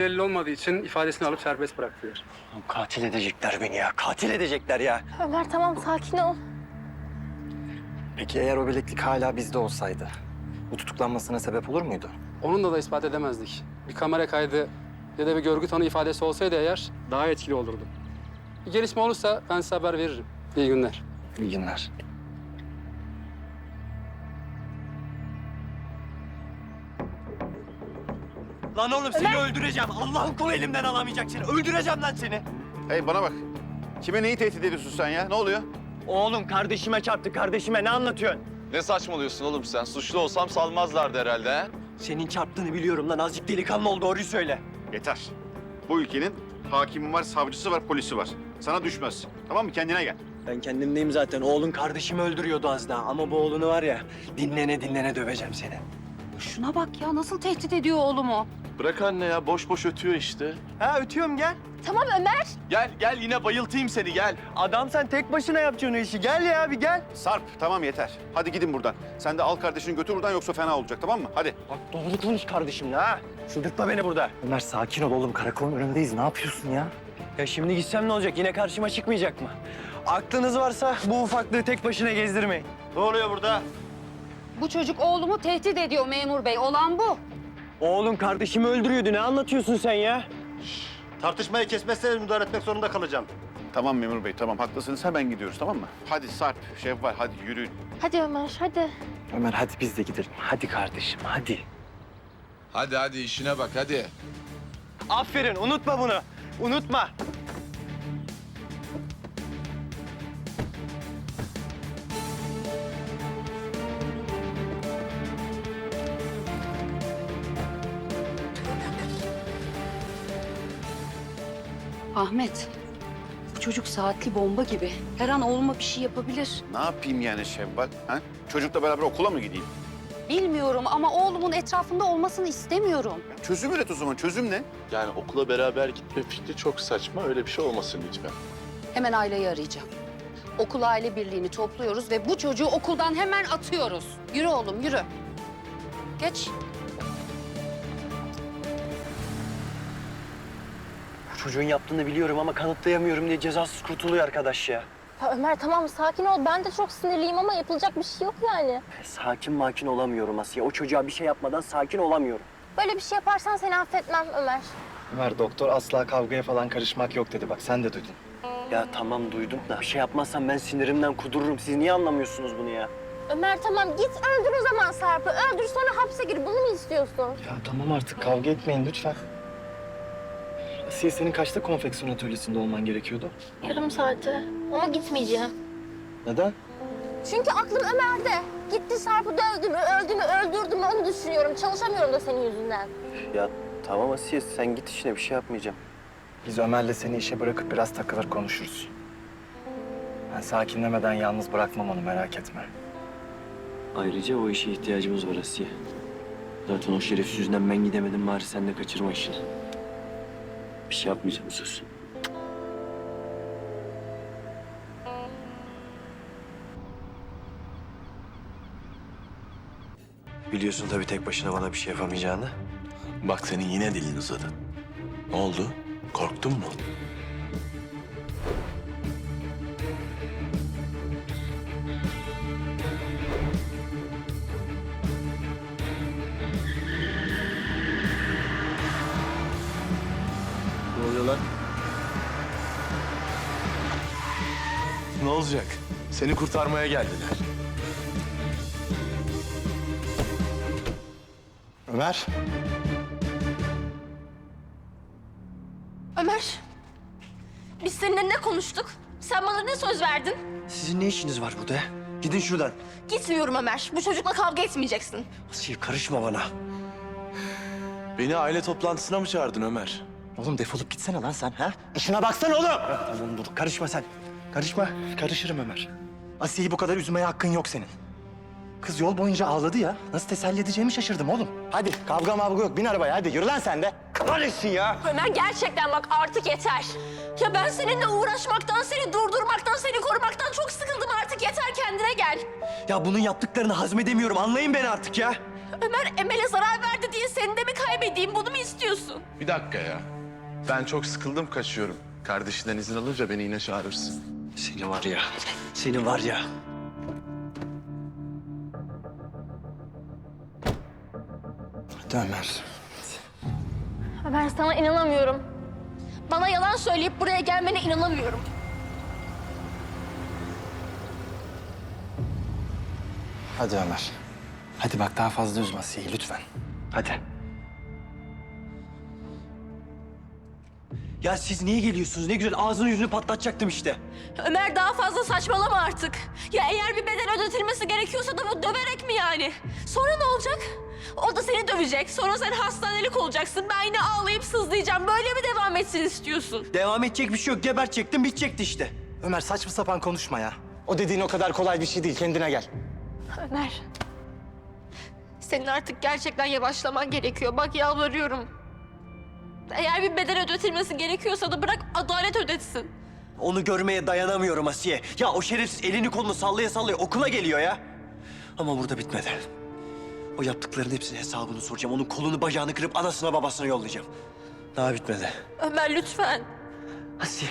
Belli olmadığı için ifadesini alıp serbest bıraktılar. Katil edecekler beni ya. Katil edecekler ya. Ömer tamam sakin ol. Peki eğer o bileklik hala bizde olsaydı bu tutuklanmasına sebep olur muydu? Onunla da ispat edemezdik. Bir kamera kaydı ya da bir görgü tanığı ifadesi olsaydı eğer daha etkili olurdu. Bir gelişme olursa ben size haber veririm. İyi günler. İyi günler. Lan oğlum seni öldüreceğim. Allah'ın kulu elimden alamayacak seni. Öldüreceğim lan seni. Hey bana bak. Kime neyi tehdit ediyorsun sen ya? Ne oluyor? Oğlum kardeşime çarptı kardeşime. Ne anlatıyorsun? Ne saçmalıyorsun oğlum sen? Suçlu olsam salmazlardı herhalde ha? Senin çarptığını biliyorum lan. Azıcık delikanlı ol doğruyu söyle. Yeter. Bu ülkenin hakimi var, savcısı var, polisi var. Sana düşmez. Tamam mı? Kendine gel. Ben kendimdeyim zaten. Oğlun kardeşimi öldürüyordu az daha. Ama bu oğlunu var ya dinlene dinlene döveceğim seni. Şuna bak ya nasıl tehdit ediyor oğlumu. Bırak anne ya boş boş ötüyor işte. Ha ötüyorum gel. Tamam Ömer. Gel gel yine bayıltayım seni gel. Adam sen tek başına yapacaksın o işi. Gel ya bir gel. Sarp tamam yeter. Hadi gidin buradan. Sen de al kardeşini götür buradan yoksa fena olacak tamam mı? Hadi. Bak doğru konuş kardeşimle ha. Çıldırtma beni burada. Ömer sakin ol oğlum karakolun önündeyiz. Ne yapıyorsun ya? Ya şimdi gitsem ne olacak? Yine karşıma çıkmayacak mı? Aklınız varsa bu ufaklığı tek başına gezdirmeyin. Ne oluyor burada? Bu çocuk oğlumu tehdit ediyor memur bey. Olan bu. Oğlum kardeşimi öldürüyordu. Ne anlatıyorsun sen ya? Tartışmayı kesmezseniz müdahale etmek zorunda kalacağım. Tamam memur bey tamam haklısınız. Hemen gidiyoruz tamam mı? Hadi Sarp, Şevval hadi yürüyün. Hadi Ömer hadi. Ömer hadi biz de gidelim. Hadi kardeşim hadi. Hadi hadi işine bak hadi. Aferin unutma bunu. Unutma. Ahmet. Bu çocuk saatli bomba gibi. Her an oğluma bir şey yapabilir. Ne yapayım yani Şevval? Ha? Çocukla beraber okula mı gideyim? Bilmiyorum ama oğlumun etrafında olmasını istemiyorum. Çözüm üret o zaman. Çözüm ne? Yani okula beraber gitme fikri çok saçma. Öyle bir şey olmasın lütfen. Hemen aileyi arayacağım. Okul aile birliğini topluyoruz ve bu çocuğu okuldan hemen atıyoruz. Yürü oğlum yürü. Geç. Çocuğun yaptığını biliyorum ama kanıtlayamıyorum diye cezasız kurtuluyor arkadaş ya. Ya Ömer tamam sakin ol. Ben de çok sinirliyim ama yapılacak bir şey yok yani. Sakin makin olamıyorum Asiye. O çocuğa bir şey yapmadan sakin olamıyorum. Böyle bir şey yaparsan seni affetmem Ömer. Ömer doktor asla kavgaya falan karışmak yok dedi. Bak sen de duydun. Ya tamam duydum da bir şey yapmazsam ben sinirimden kudururum. Siz niye anlamıyorsunuz bunu ya? Ömer tamam git öldür o zaman Sarp'ı. Öldür sonra hapse gir. Bunu mu istiyorsun? Ya tamam artık kavga etmeyin lütfen. Asiye senin kaçta konfeksiyon atölyesinde olman gerekiyordu? Yarım saate. Ama gitmeyeceğim. Neden? Çünkü aklım Ömer'de. Gitti Sarp'ı dövdü mü, öldü mü, öldürdü mü onu düşünüyorum. Çalışamıyorum da senin yüzünden. Ya tamam Asiye sen git işine bir şey yapmayacağım. Biz Ömer'le seni işe bırakıp biraz takılır konuşuruz. Ben sakinlemeden yalnız bırakmam onu merak etme. Ayrıca o işe ihtiyacımız var Asiye. Zaten o şerefsiz yüzünden ben gidemedim bari sen de kaçırma işini. Bir şey yapmayacağım söz. Biliyorsun tabii tek başına bana bir şey yapamayacağını. Bak senin yine dilin uzadı. Ne oldu? Korktun mu? Lan? Ne olacak? Seni kurtarmaya geldiler. Ömer. Ömer, biz seninle ne konuştuk? Sen bana ne söz verdin? Sizin ne işiniz var burada? Gidin şuradan. Gitmiyorum Ömer. Bu çocukla kavga etmeyeceksin. Asiye karışma bana. Beni aile toplantısına mı çağırdın Ömer? Oğlum defolup gitsene lan sen ha? İşine baksana oğlum. Tamam dur karışma sen. Karışma. Karışırım Ömer. Asiye'yi bu kadar üzmeye hakkın yok senin. Kız yol boyunca ağladı ya. Nasıl teselli edeceğimi şaşırdım oğlum. Hadi kavga mavga yok. Bin arabaya hadi yürü lan sen de. Kahretsin ya. Ömer gerçekten bak artık yeter. Ya ben seninle uğraşmaktan, seni durdurmaktan, seni korumaktan çok sıkıldım artık. Yeter kendine gel. Ya bunun yaptıklarını hazmedemiyorum. Anlayın beni artık ya. Ömer Emel'e zarar verdi diye seni de mi kaybedeyim? Bunu mu istiyorsun? Bir dakika ya. Ben çok sıkıldım kaçıyorum. Kardeşinden izin alınca beni yine çağırırsın. Seni var ya, seni var ya. Hadi Ömer. Ömer sana inanamıyorum. Bana yalan söyleyip buraya gelmene inanamıyorum. Hadi Ömer. Hadi bak daha fazla üzme Asiye'yi lütfen. Hadi. Ya siz niye geliyorsunuz? Ne güzel ağzını yüzünü patlatacaktım işte. Ömer daha fazla saçmalama artık. Ya eğer bir bedel ödetilmesi gerekiyorsa da bu döverek mi yani? Sonra ne olacak? O da seni dövecek. Sonra sen hastanelik olacaksın. Ben yine ağlayıp sızlayacağım. Böyle mi devam etsin istiyorsun? Devam edecek bir şey yok. Gebertecektim, bitecekti işte. Ömer saçma sapan konuşma ya. O dediğin o kadar kolay bir şey değil. Kendine gel. Ömer. Senin artık gerçekten yavaşlaman gerekiyor. Bak yalvarıyorum. Eğer bir bedel ödetilmesi gerekiyorsa da bırak adalet ödetsin. Onu görmeye dayanamıyorum Asiye. Ya o şerefsiz elini kolunu sallaya sallaya okula geliyor ya. Ama burada bitmedi. O yaptıklarının hepsinin hesabını soracağım. Onun kolunu bacağını kırıp anasına babasına yollayacağım. Daha bitmedi. Ömer lütfen. Asiye,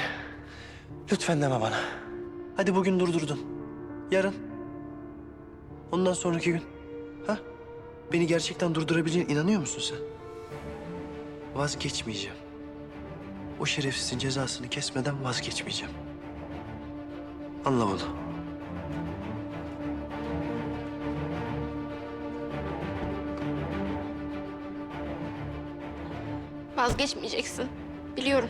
lütfen deme bana. Hadi bugün durdurdun. Yarın. Ondan sonraki gün. Ha? Beni gerçekten durdurabileceğine inanıyor musun sen? Vazgeçmeyeceğim. O şerefsizin cezasını kesmeden vazgeçmeyeceğim. Anla bunu. Vazgeçmeyeceksin. Biliyorum.